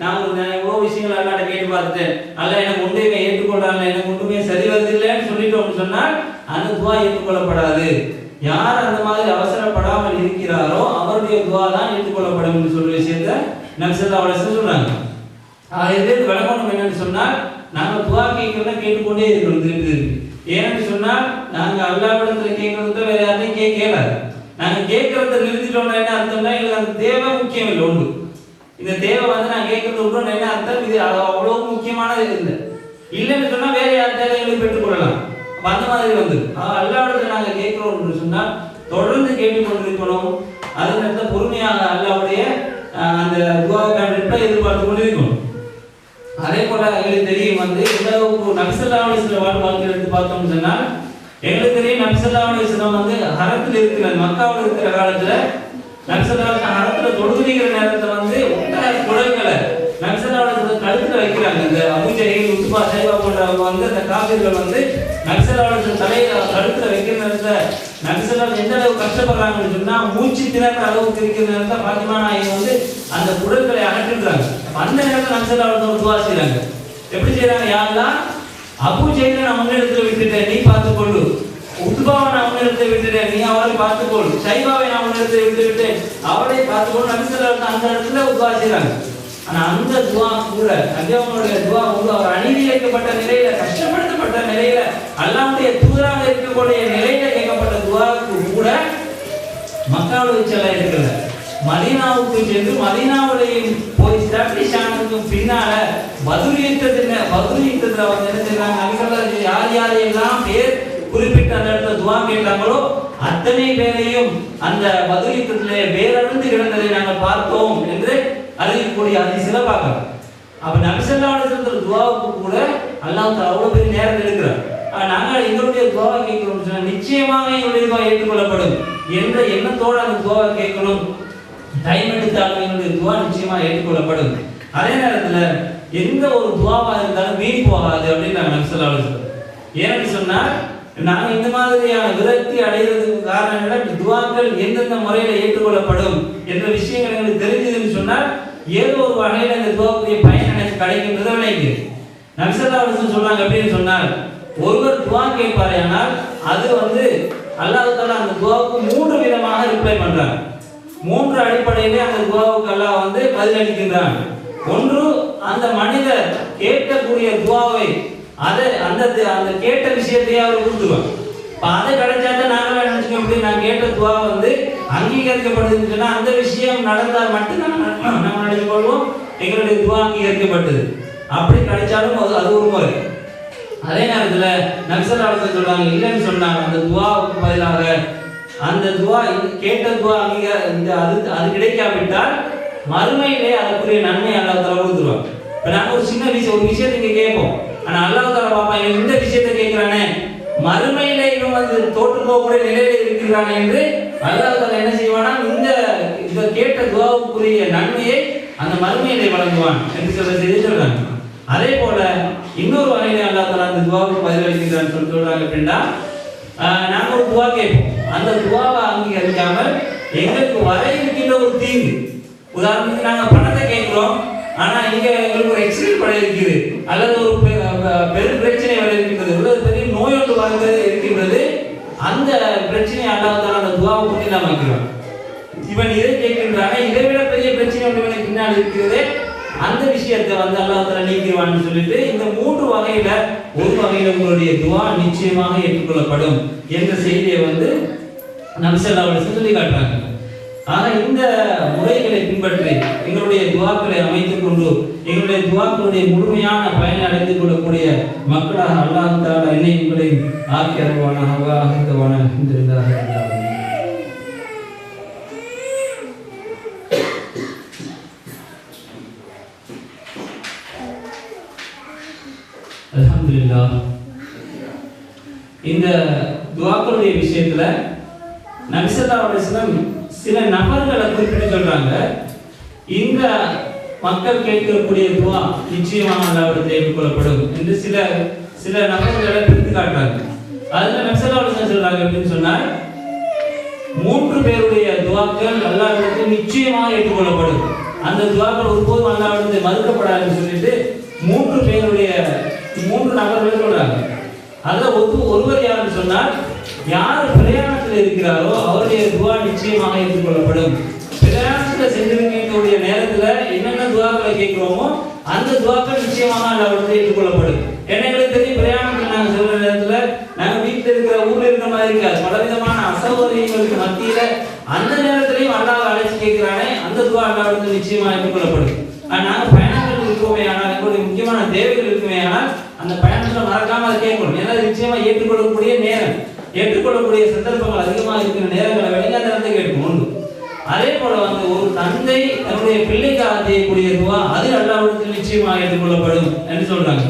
நான் ஒரு நான் எவ்வளோ விஷயங்கள் அல்லாட்ட கேட்டு பார்த்துட்டேன். அல்ல எனக்கு ஒன்றுமே ஏற்றுக்கொள்றாங்க எனக்கு ஒன்றுமே சரி வருது இல்லைன்னு சொல்லிட்டோம்னு சொன்னால் அந்த துவா ஏற்றுக்கொள்ளப்படாது. யார் அந்த மாதிரி அவசரப்படாமல் இருக்கிறாரோ அவருடைய துவா தான் ஏற்றுக்கொள்ளப்படும் என்று சொல்ற விஷயத்த நம்சல்லா அவளை சொல்றாங்க ஆகவே இது விளக்கணும் என்னன்னு சொன்னால் நாங்கள் துவா கேட்கிறத கேட்டுக்கொண்டே இருக்கணும் திருப்பி திருப்பி ஏன்னு சொன்னால் நாங்கள் அல்லாவிடத்தில் கேட்கறத வேற யாருமே கேட்கல நாங்கள் கேட்கறத நிறுத்திட்டோம்னா என்ன அர்த்தம்னா எங்களுக்கு அந்த தேவை முக்கியம் இல்லை ஒன்று. இந்த தேவை வந்து நான் கேட்கறது விட்டோம்னா என்ன அர்த்தம்? இது அவ்வளவு முக்கியமானது இல்லை. இல்லைன்னு சொன்னா வேற யார்கிட்ட எங்களுக்கு பெற்றுக்கொள்ளலாம் அப்ப அந்த மாதிரி வந்து அல்லாவிடத்துல நாங்கள் கேட்கிறோம் சொன்னா சொன்னால் தொடர்ந்து கேட்டுக்கொண்டிருக்கணும் அதே நேரத்தில் பொறுமையாக அல்லாவுடைய அந்த துவாவுக்கான ரிப்ளை எதிர்பார்த்து கொண்டிருக்கணும்? அதே போல எங்களுக்கு தெரியும் வந்து எந்தளவுக்கு நபிசல்லாவுடைய சில வாழ் வாழ்க்கை எடுத்து பார்த்தோம்னு சொன்னால் எங்களுக்கு தெரியும் நபிசல்லாவுடைய சிலம் வந்து ஹரத்தில் இருக்கிற மக்காவில் இருக்கிற காலத்துல நபிசல்லா அலிஸ்லாம் ஹரத்துல தொழுகிற நேரத்துல வந்து ஒட்டக குழந்தைகளை நபிசல்லா கழுத்துல வைக்கிறாங்க. இந்த அபுஜெயில் உத்துபா சேவா போன்றவங்க வந்து அந்த காவிர்கள் வந்து நபிசல்லா தலையில கழுத்துல வைக்கிற நேரத்தை நபிசல்லா எந்த அளவு கஷ்டப்படுறாங்கன்னு சொன்னா மூச்சு திறக்கிற அளவுக்கு இருக்கிற நேரத்தில் பாத்திமா நாயகம் வந்து அந்த குடல்களை அகற்றுறாங்க அந்த நேரத்தில் நம்சல்லா வந்து ஒரு எப்படி செய்யறாங்க யாரெல்லாம்? அபு ஜெயில நான் முன்னெடுத்து விட்டுட்டேன். நீ பார்த்துக்கொள்ளு உத்பாவை நான் முன்னெடுத்து விட்டுட்டேன். நீ அவளை பார்த்துக்கொள். சைபாவை நான் முன்னெடுத்து விட்டு விட்டேன் அவளை பார்த்துக்கொள். நம்சல்லா அந்த இடத்துல உத்வா ஆனா அந்த துவா கூட நபியாவுடைய துவா வந்து அவர் அநீதி நிலையில கஷ்டப்படுத்தப்பட்ட நிலையில அல்லாவுடைய தூதராக இருக்கக்கூடிய நிலையில கேட்கப்பட்ட துவாவுக்கு கூட மக்கள் செல்ல இருக்கல. மதீனாவுக்கு சென்று மதீனாவுடையும் போய் ஸ்டாப்ளிஷ் ஆனதுக்கும் பின்னால பதுர் யுத்தத்துல பதுர் வந்து என்ன செய்யறாங்க யார் யாரையெல்லாம் பேர் அந்த இடத்துல துவா கேட்டாங்களோ அத்தனை பேரையும் அந்த பதுர் வேறழுந்து கிடந்ததை நாங்கள் பார்த்தோம் என்று அறிவிக்கக்கூடிய அதிசயில பார்க்கலாம் அப்ப நபிசல்லாவுடைய துவாவுக்கு கூட அல்லாஹ் அவ்வளவு பெரிய நேரம் எடுக்கிறார். நாங்கள் எங்களுடைய துவாவை கேட்கிறோம் சொன்னா நிச்சயமாக எங்களுடைய துவா ஏற்றுக்கொள்ளப்படும் என்ற எண்ணத்தோடு அந்த துவாவை கேட்கணும். டைம் எடுத்தாலும் எங்களுடைய துவா நிச்சயமா ஏற்றுக்கொள்ளப்படும். அதே நேரத்துல எந்த ஒரு துவாவாக இருந்தாலும் மீறி போகாது அப்படின்னு நாங்கள் நபிசல்லாவுடைய ஏன் ஏன்னு சொன்னா நான் இந்த மாதிரியான விரக்தி அடைகிறதுக்கு காரணம் என்ன துவாக்கள் எந்தெந்த முறையில ஏற்றுக்கொள்ளப்படும் என்ற விஷயங்கள் எங்களுக்கு தெரிஞ்சதுன்னு சொன்னால் ஏதோ ஒரு வகையில் அந்த துவாக்குரிய பயன் எனக்கு கிடைக்கின்றதை விளையுது நபிசல்லா சொன்னாங்க அப்படின்னு சொன்னால் ஒருவர் துவா கேட்பாரு ஆனால் அது வந்து அல்லாஹ் தாலா அந்த துவாவுக்கு மூன்று விதமாக ரிப்ளை பண்றாங்க. மூன்று அடிப்படையிலே அந்த துவாவுக்கு அல்லாஹ் வந்து பதிலளிக்கின்றான். ஒன்று அந்த மனிதர் கேட்கக்கூடிய துவாவை அதை அந்த அந்த கேட்ட விஷயத்தையே அவர் கொடுத்துருவார் இப்போ அதை கிடைச்சா தான் நாங்களே நினச்சிக்கோ எப்படி நான் கேட்ட துவா வந்து அங்கீகரிக்கப்படுதுன்னு சொன்னால் அந்த விஷயம் நடந்தால் மட்டும்தான் நம்ம நம்ம நினைச்சு கொள்வோம். எங்களுடைய துவா அங்கீகரிக்கப்பட்டது. அப்படி கிடைச்சாலும் அது அது ஒரு முறை அதே நேரத்துல நக்சலாளர்கள் சொல்கிறாங்க இல்லைன்னு சொன்னாங்க அந்த துவாவுக்கு பதிலாக அந்த துவா கேட்ட துவா அங்கீக இந்த அது அது கிடைக்காவிட்டால் மறுமையிலே அதற்குரிய நன்மை அல்லாத தஆலா கொடுத்துருவாங்க இப்போ நாங்கள் ஒரு சின்ன விஷயம் ஒரு விஷயத்தை இங்கே கேட்போம். ஆனா அல்லாஹால பாப்பா இந்த விஷயத்தை கேட்கிறானே. மறுமையில இவன் வந்து தோற்று போகக்கூடிய நிலையில இருக்கிறான் என்று அல்லாஹால என்ன செய்வானா? இந்த இந்த கேட்ட துவாவுக்குரிய நன்மையை அந்த மறுமையிலே வழங்குவான் என்று சொல்ல செய்தி சொல்றாங்க. அதே போல இன்னொரு வகையில அல்லாஹ் அந்த துவாவுக்கு பதிலளிக்கிறான்னு சொல்லி சொல்றாங்க அப்படின்னா நாங்க ஒரு துவா கேட்போம். அந்த துவாவை அங்கீகரிக்காமல் எங்களுக்கு வர இருக்கின்ற ஒரு தீங்கு. உதாரணத்துக்கு நாங்க பணத்தை கேட்கிறோம் ஆனா இங்க எங்களுக்கு ஒரு எக்ஸிடென்ட் படம் இருக்குது. அல்லது ஒரு பிரச்சனை வர இருக்கின்றது. இவ்வளவு பெரிய நோய் ஒன்று வருகிறது இருக்கின்றது. அந்த பிரச்சனையை அல்லாஹ் அந்த துவாவை கொண்டு நாம் வைக்கிறோம் இவன் இதை கேட்கின்றானே இதை விட பெரிய பிரச்சனை ஒன்று இவனுக்கு பின்னால் இருக்கிறதே அந்த விஷயத்தை வந்து அல்லாஹால நீக்கிடுவான்னு சொல்லிட்டு இந்த மூன்று வகையில ஒரு வகையில உங்களுடைய துவா நிச்சயமாக ஏற்றுக்கொள்ளப்படும் என்ற செய்தியை வந்து நபிசல்லா சொல்லி காட்டுறாங்க. ஆனால் இந்த முறைகளை பின்பற்றி எங்களுடைய துவாக்களை அமைத்துக் கொண்டு எங்களுடைய துவாக்களுடைய முழுமையான பயனை அடைந்து கொள்ளக்கூடிய மக்களாக அல்லாஹ் என்னை உங்களை ஆக்கி ஆகித்தவான இந்த இந்த துவாக்களுடைய விஷயத்துல நபிசல்லா அலிஸ்லாம் சில நபர்களை குறிப்பிட்டு சொல்றாங்க. இந்த மக்கள் கேட்கக்கூடிய துவா நிச்சயமாக அல்லாவிடத்தில் ஏற்றுக்கொள்ளப்படும் என்று சில சில நபர்களை பிரித்து காட்டுறாங்க. அதுல நபிசல்லா சொல்றாங்க அப்படின்னு சொன்னால் மூன்று பேருடைய துவாக்கள் அல்லாவிடத்தில் நிச்சயமாக ஏற்றுக்கொள்ளப்படும் அந்த துவாக்கள் ஒருபோதும் அல்லாவிடத்தில் மறுக்கப்படாதுன்னு சொல்லிட்டு மூன்று பேருடைய மூன்று நபர்கள் சொல்றாங்க. அதுல ஒரு ஒருவர் யாருன்னு சொன்னால் யார் பிரயாணத்தில் இருக்கிறாரோ அவருடைய துவா நிச்சயமாக ஏற்றுக்கொள்ளப்படும் பிரயாணத்தில் சென்றிருக்கக்கூடிய நேரத்துல என்னென்ன துவாக்களை கேட்கிறோமோ அந்த துவாக்கள் நிச்சயமாக அல்லாவிடத்தில் ஏற்றுக்கொள்ளப்படும் ஏன்னா எங்களுக்கு தெரியும் பிரயாணத்தில் நாங்கள் சொல்ற நேரத்துல நாங்க வீட்டில் இருக்கிற ஊர்ல இருக்கிற மாதிரி இருக்காது. பலவிதமான அசௌகரியங்களுக்கு மத்தியில அந்த நேரத்திலையும் அல்லாஹ் அழைச்சி கேட்கிறானே அந்த துவா அல்லாவிடத்தில் நிச்சயமாக ஏற்றுக்கொள்ளப்படும் நாங்கள் பயணங்கள் இருக்கோமே ஆனால் எங்களுடைய முக்கியமான தேவைகள் இருக்குமே ஆனால் அந்த பயணத்தில் மறக்காம அதை கேட்கணும். ஏன்னா நிச்சயமாக நிச்சயமா ஏற்றுக்கொள்ளக்கூடிய நேரம். ஏற்றுக்கொள்ளக்கூடிய சந்தர்ப்பங்கள் அதிகமாக இருக்கிற நேரங்களை விளங்கி கேட்கும் உண்டு. அதே போல வந்து ஒரு தந்தை தன்னுடைய பிள்ளைக்காக செய்யக்கூடிய துவா அது அல்லாவிடத்தில் நிச்சயமாக ஏற்றுக்கொள்ளப்படும் என்று சொல்றாங்க.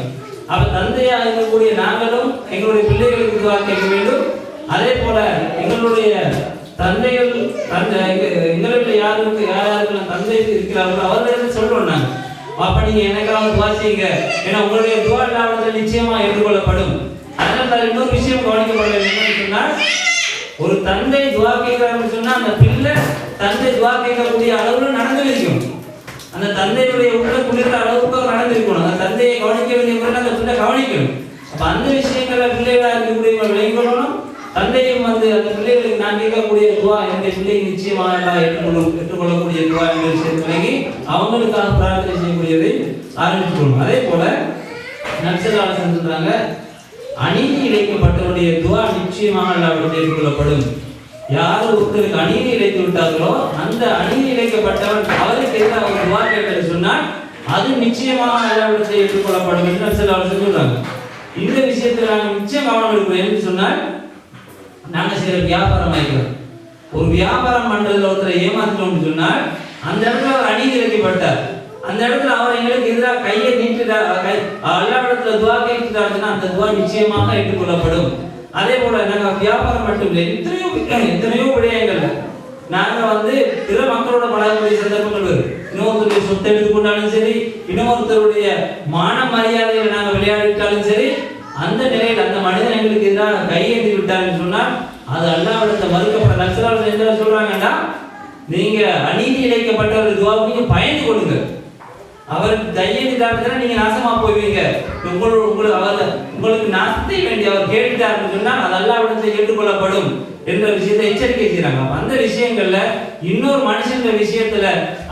அப்ப தந்தையாக இருக்கக்கூடிய நாங்களும் எங்களுடைய பிள்ளைகளுக்கு துவா கேட்க வேண்டும். அதே போல எங்களுடைய தந்தைகள் தந்தை எங்க- எங்களில் யாருக்கு யார் யாருக்கெல்லாம் தந்தை இருக்கிறார்களோ அவர்களிடம் சொல்றோம் நாங்க. அப்ப நீங்க எனக்காக துவா செய்யுங்க. ஏன்னா உங்களுடைய துவா இல்லாமல் நிச்சயமா ஏற்றுக்கொள்ளப்படும். அதனால் இன்னொரு விஷயம் கவனிக்கப்பட வேண்டும் சொன்னால் ஒரு தந்தை துவா கேட்கிறாருன்னு சொன்னா அந்த பிள்ளை தந்தை துவா கேட்கக்கூடிய அளவுல நடந்திருக்கும். அந்த தந்தையுடைய உள்ள குளிர்ற அளவுக்கு அவர் நடந்திருக்கணும். அந்த தந்தையை கவனிக்க வேண்டிய முறையில் அந்த பிள்ளை கவனிக்கணும். அப்ப அந்த விஷயங்களை பிள்ளைகளா இருக்கக்கூடிய விளைவிக்கணும் தந்தையும் வந்து அந்த பிள்ளைகளுக்கு நான் கேட்கக்கூடிய துவா என்னுடைய பிள்ளைக்கு நிச்சயமாக எல்லாம் ஏற்றுக்கொள்ளக்கூடிய துவா என்ற விஷயத்தை விளங்கி அவங்களுக்காக பிரார்த்தனை செய்யக்கூடியதை ஆரம்பிச்சுக்கணும் அதே போல நக்சலால சொல்றாங்க அநீதி இழைக்கப்பட்டவருடைய துவா நிச்சயமாக அல்லாவிடத்தில் கொள்ளப்படும். யார் ஒருத்தருக்கு அநீதி இழைத்து விட்டார்களோ அந்த அநீதி இழைக்கப்பட்டவன் அவருக்கு எதிராக ஒரு துவா கேட்டது சொன்னால் அது நிச்சயமாக அல்லாவிடத்தில் ஏற்றுக்கொள்ளப்படும் என்று சில அவர் சொல்லுறாங்க இந்த விஷயத்தில் நாங்கள் நிச்சயம் கவனம் எடுக்கிறோம் என்று சொன்னால் நாங்கள் சில வியாபாரம் ஆகிக்கிறோம் ஒரு வியாபாரம் பண்றதுல ஒருத்தரை ஏமாத்தணும்னு சொன்னால் அந்த இடத்துல அவர் அநீதி இழைக்கப்பட்டார். அந்த இடத்துல அவர் எங்களுக்கு எதிராக கையை துவா அந்த துவா நிச்சயமாக ஏற்றுக்கொள்ளப்படும். அதே போல நாங்க வியாபாரம் மட்டும் இல்லை எத்தனையோ எத்தனையோ விடயங்கள். நாங்க வந்து பிற மக்களோட பழகக்கூடிய சந்தர்ப்பங்கள் வரும் இன்னொருத்தருடைய சொத்தை எடுத்துக்கொண்டாலும் சரி இன்னொருத்தருடைய மான மரியாதையில நாங்க விளையாடிட்டாலும் சரி அந்த நிலையில் அந்த மனிதன் எங்களுக்கு எதிராக கையேந்தி விட்டாருன்னு சொன்னால் அது அல்லாவிடத்தை மறுக்கப்பட நக்சலாளர் என்ன சொல்றாங்கன்னா நீங்க அநீதி இழைக்கப்பட்டவர் துவாவுக்கு பயந்து கொடுங்க அவர் கையெழுத்தாருன்னா நீங்க நாசமா போவீங்க உங்களோட உங்களுக்கு அவர் உங்களுக்கு நாசத்தை வேண்டி அவர் கேட்டுட்டாருன்னு சொன்னால் அது அல்லாவிடத்தை ஏற்றுக்கொள்ளப்படும் என்ற விஷயத்தை எச்சரிக்கை செய்யறாங்க அந்த விஷயங்கள்ல இன்னொரு மனுஷங்க விஷயத்துல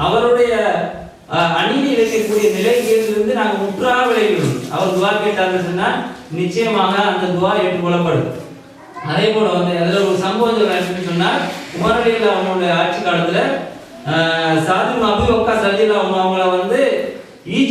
அவருடைய அநீதி இழைக்கக்கூடிய நிலையிலிருந்து நாங்க முற்றாக விளைவிடும் அவர் துவா கேட்டாருன்னு சொன்னால் நிச்சயமாக அந்த துவா ஏற்றுக்கொள்ளப்படும். அதே போல வந்து அதுல ஒரு சம்பவம் சொல்றாங்க சொன்னால் உமரடியில் அவங்களுடைய ஆட்சி காலத்துல சாதி அபி ஒக்கா சஜில் அவங்க அவங்கள வந்து И